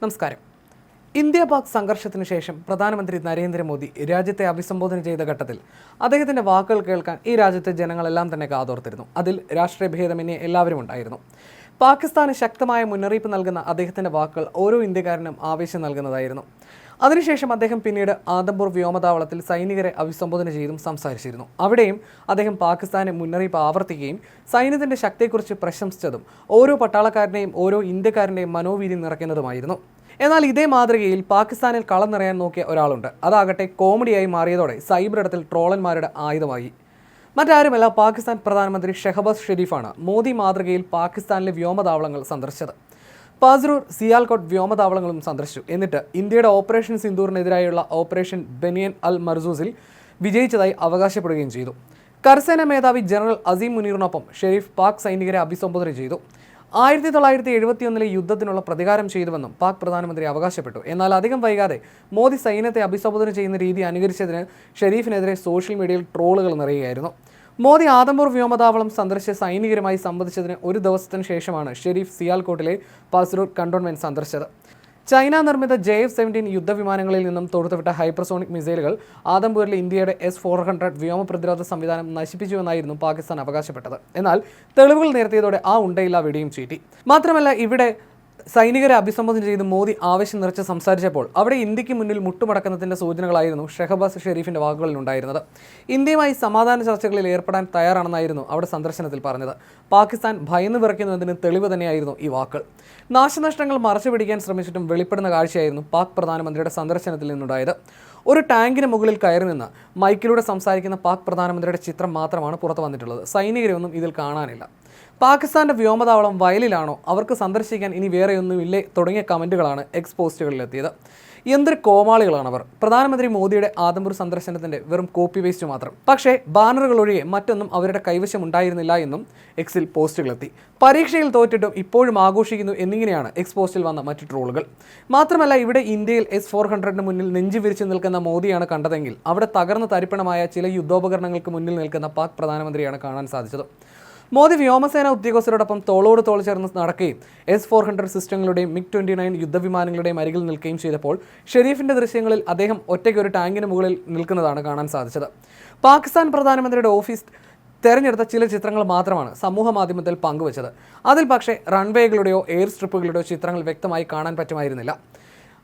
നമസ്കാരം. ഇന്ത്യ പാക് സംഘർഷത്തിന് ശേഷം പ്രധാനമന്ത്രി നരേന്ദ്രമോദി രാജ്യത്തെ അഭിസംബോധന ചെയ്ത ഘട്ടത്തിൽ അദ്ദേഹത്തിന്റെ വാക്കുകൾ കേൾക്കാൻ ഈ രാജ്യത്തെ ജനങ്ങളെല്ലാം തന്നെ കാതോർത്തിരുന്നു. അതിൽ രാഷ്ട്രീയ ഭേദമന്യേ എല്ലാവരും ഉണ്ടായിരുന്നു. പാകിസ്ഥാന് ശക്തമായ മുന്നറിയിപ്പ് നൽകുന്ന അദ്ദേഹത്തിന്റെ വാക്കുകൾ ഓരോ ഇന്ത്യക്കാരനും ആവേശം നൽകുന്നതായിരുന്നു. അതിനുശേഷം അദ്ദേഹം പിന്നീട് ആദംപൂർ വ്യോമതാവളത്തിൽ സൈനികരെ അഭിസംബോധന ചെയ്തും സംസാരിച്ചിരുന്നു. അവിടെയും അദ്ദേഹം പാകിസ്ഥാനെ മുന്നറിയിപ്പ് ആവർത്തിക്കുകയും സൈന്യത്തിന്റെ ശക്തിയെക്കുറിച്ച് പ്രശംസിച്ചതും ഓരോ പട്ടാളക്കാരനെയും ഓരോ ഇന്ത്യക്കാരന്റെയും മനോവീര്യം നിറയ്ക്കുന്നതുമായിരുന്നു. എന്നാൽ ഇതേ മാതൃകയിൽ പാകിസ്ഥാനിൽ കളം നിറയാൻ നോക്കിയ ഒരാളുണ്ട്. അതാകട്ടെ കോമഡിയായി മാറിയതോടെ സൈബർ ഇടത്തിൽ ട്രോളന്മാരുടെ ആയുധമായി. മറ്റാരുമല്ല പാകിസ്ഥാൻ പ്രധാനമന്ത്രി ഷെഹബാസ് ഷെരീഫാണ് മോദി മാതൃകയിൽ പാകിസ്ഥാനിലെ വ്യോമതാവളങ്ങൾ സന്ദർശിച്ചത്. പാസ്രൂർ സിയാൽകോട്ട് വ്യോമതാവളങ്ങളും സന്ദർശിച്ചു. എന്നിട്ട് ഇന്ത്യയുടെ ഓപ്പറേഷൻ സിന്ദൂറിനെതിരായുള്ള ഓപ്പറേഷൻ ബെനിയൻ അൽ മർസൂസിൽ വിജയിച്ചതായി അവകാശപ്പെടുകയും ചെയ്തു. കരസേന മേധാവി ജനറൽ അസീം മുനീറിനൊപ്പം ഷെരീഫ് പാക് സൈനികരെ അഭിസംബോധന ചെയ്തു. ആയിരത്തി തൊള്ളായിരത്തി എഴുപത്തിയൊന്നിലെ യുദ്ധത്തിനുള്ള പ്രതികാരം ചെയ്തുവെന്നും പാക് പ്രധാനമന്ത്രി അവകാശപ്പെട്ടു. എന്നാൽ അധികം വൈകാതെ മോദി സൈന്യത്തെ അഭിസംബോധന ചെയ്യുന്ന രീതി അനുകരിച്ചതിന് ഷെരീഫിനെതിരെ സോഷ്യൽ മീഡിയയിൽ ട്രോളുകൾ നിറയുകയായിരുന്നു. മോദി ആദംപൂർ വ്യോമതാവളം സന്ദർശിച്ച സൈനികരുമായി സംവദിച്ചതിന് ഒരു ദിവസത്തിന് ശേഷമാണ് ഷെരീഫ് സിയാൽകോട്ടിലെ പാസ്രൂർ കണ്ടോൺമെന്റ് സന്ദർശിച്ചത്. ചൈന നിർമ്മിത ജെ എഫ് സെവന്റീൻ യുദ്ധവിമാനങ്ങളിൽ നിന്നും തൊടുത്തുവിട്ട ഹൈപ്പർസോണിക് മിസൈലുകൾ ആദംപൂരിലെ ഇന്ത്യയുടെ എസ് ഫോർ ഹൺഡ്രഡ് വ്യോമ പ്രതിരോധ സംവിധാനം നശിപ്പിച്ചുവെന്നായിരുന്നു പാകിസ്ഥാൻ അവകാശപ്പെട്ടത്. എന്നാൽ തെളിവുകൾ നിരത്തിയതോടെ ആ ഉണ്ടയില്ല വെടിയും ചീറ്റി മാത്രമല്ല ഇവിടെ സൈനികരെ അഭിസംബോധന ചെയ്ത് മോദി ആവശ്യം നിറച്ച് സംസാരിച്ചപ്പോൾ അവിടെ ഇന്ത്യയ്ക്ക് മുന്നിൽ മുട്ടുമടക്കുന്നതിന്റെ സൂചനകളായിരുന്നു ഷെഹബാസ് ഷെരീഫിന്റെ വാക്കുകളിൽ ഉണ്ടായിരുന്നത് ഇന്ത്യയുമായി സമാധാന ചർച്ചകളിൽ ഏർപ്പെടാൻ തയ്യാറാണെന്നായിരുന്നു അവിടെ സന്ദർശനത്തിൽ പറഞ്ഞത്. പാകിസ്ഥാൻ ഭയന്ന് വിറയ്ക്കുന്നതിന് തെളിവ് തന്നെയായിരുന്നു ഈ വാക്കുകൾ. നാശനഷ്ടങ്ങൾ മറച്ചുപിടിക്കാൻ ശ്രമിച്ചിട്ടും വെളിപ്പെടുന്ന കാഴ്ചയായിരുന്നു പാക് പ്രധാനമന്ത്രിയുടെ സന്ദർശനത്തിൽ നിന്നുണ്ടായത്. ഒരു ടാങ്കിന് മുകളിൽ കയറി നിന്ന് മൈക്കിലൂടെ സംസാരിക്കുന്ന പാക് പ്രധാനമന്ത്രിയുടെ ചിത്രം മാത്രമാണ് പുറത്തു വന്നിട്ടുള്ളത്. സൈനികരെയൊന്നും ഇതിൽ കാണാനില്ല. പാകിസ്ഥാന്റെ വ്യോമതാവളം വയലിലാണോ? അവർക്ക് സന്ദർശിക്കാൻ ഇനി വേറെയൊന്നുമില്ലേ? തുടങ്ങിയ കമന്റുകളാണ് എക്സ് പോസ്റ്റുകളിലെത്തിയത്. എന്തൊരു കോമാളികളാണ് അവർ പ്രധാനമന്ത്രി മോദിയുടെ ആദംപൂർ സന്ദർശനത്തിന്റെ വെറും കോപ്പി വേസ്റ്റ് മാത്രം. പക്ഷേ ബാനറുകൾ ഒഴികെ മറ്റൊന്നും അവരുടെ കൈവശം ഉണ്ടായിരുന്നില്ല എന്നും എക്സിൽ പോസ്റ്റുകളെത്തി. പരീക്ഷയിൽ തോറ്റിട്ടും ഇപ്പോഴും ആഘോഷിക്കുന്നു എന്നിങ്ങനെയാണ് എക്സ് പോസ്റ്റിൽ വന്ന മറ്റു ട്രോളുകൾ. മാത്രമല്ല ഇവിടെ ഇന്ത്യയിൽ എസ് ഫോർ ഹൺഡ്രഡിന് മുന്നിൽ നെഞ്ചു വിരിച്ചു നിൽക്കുന്ന മോദിയാണ് കണ്ടതെങ്കിൽ അവിടെ തകർന്ന തരിപ്പണമായ ചില യുദ്ധോപകരണങ്ങൾക്ക് മുന്നിൽ നിൽക്കുന്ന പാക് പ്രധാനമന്ത്രിയാണ് കാണാൻ സാധിച്ചത്. മോദി വ്യോമസേന ഉദ്യോഗസ്ഥരോടൊപ്പം തോളോട് തോൾ ചേർന്ന് നടക്കുകയും എസ് ഫോർ ഹൺഡ്രഡ് സിസ്റ്റങ്ങളുടെയും മിഗ് ട്വന്റി നയൻ യുദ്ധവിമാനങ്ങളുടെയും അരികിൽ നിൽക്കുകയും ചെയ്തപ്പോൾ ഷെരീഫിന്റെ ദൃശ്യങ്ങളിൽ അദ്ദേഹം ഒറ്റയ്ക്ക് ഒരു ടാങ്കിന് മുകളിൽ നിൽക്കുന്നതാണ് കാണാൻ സാധിച്ചത്. പാകിസ്ഥാൻ പ്രധാനമന്ത്രിയുടെ ഓഫീസ് തെരഞ്ഞെടുത്ത ചില ചിത്രങ്ങൾ മാത്രമാണ് സമൂഹ മാധ്യമത്തിൽ പങ്കുവച്ചത്. അതിൽ പക്ഷേ റൺവേകളുടെയോ എയർ സ്ട്രിപ്പുകളുടെയോ ചിത്രങ്ങൾ വ്യക്തമായി കാണാൻ പറ്റുമായിരുന്നില്ല.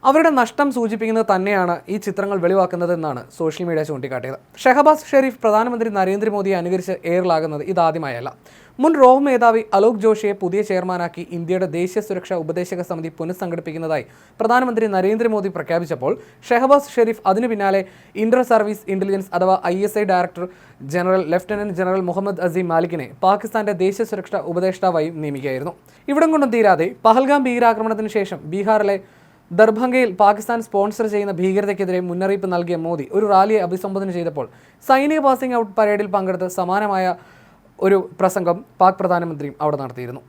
അവരുടെ നഷ്ടം സൂചിപ്പിക്കുന്നത് തന്നെയാണ് ഈ ചിത്രങ്ങൾ വെളിവാക്കുന്നതെന്നാണ് സോഷ്യൽ മീഡിയ ചൂണ്ടിക്കാട്ടിയത്. ഷെഹബാസ് ഷെരീഫ് പ്രധാനമന്ത്രി നരേന്ദ്രമോദിയെ അനുകരിച്ച് എയറിലാകുന്നത് ഇതാദ്യമായല്ല. മുൻ റോഹ് മേധാവി അലോക് ജോഷിയെ പുതിയ ചെയർമാനാക്കി ഇന്ത്യയുടെ ദേശീയ സുരക്ഷാ ഉപദേശക സമിതി പുനഃസംഘടിപ്പിക്കുന്നതായി പ്രധാനമന്ത്രി നരേന്ദ്രമോദി പ്രഖ്യാപിച്ചപ്പോൾ ഷെഹബാസ് ഷെരീഫ് അതിനു പിന്നാലെ ഇന്റർ സർവീസ് ഇന്റലിജൻസ് അഥവാ I S I director general lieutenant general Muhammad Asim മാലിക്കിനെ പാകിസ്ഥാന്റെ ദേശീയ സുരക്ഷാ ഉപദേഷ്ടാവായി നിയമിക്കുകയായിരുന്നു. ഇവിടം കൊണ്ടും തീരാതെ പഹൽഗാം ഭീകരാക്രമണത്തിന് ശേഷം ബീഹാറിലെ ദർഭംഗയിൽ പാകിസ്ഥാൻ സ്പോൺസർ ചെയ്യുന്ന ഭീകരതയ്ക്കെതിരെ മുന്നറിയിപ്പ് നൽകിയ മോദി ഒരു റാലിയെ അഭിസംബോധന ചെയ്തപ്പോൾ സൈനിക പാസിംഗ് ഔട്ട് പരേഡിൽ പങ്കെടുത്ത് സമാനമായ ഒരു പ്രസംഗം പാക് പ്രധാനമന്ത്രിയും അവിടെ നടത്തിയിരുന്നു.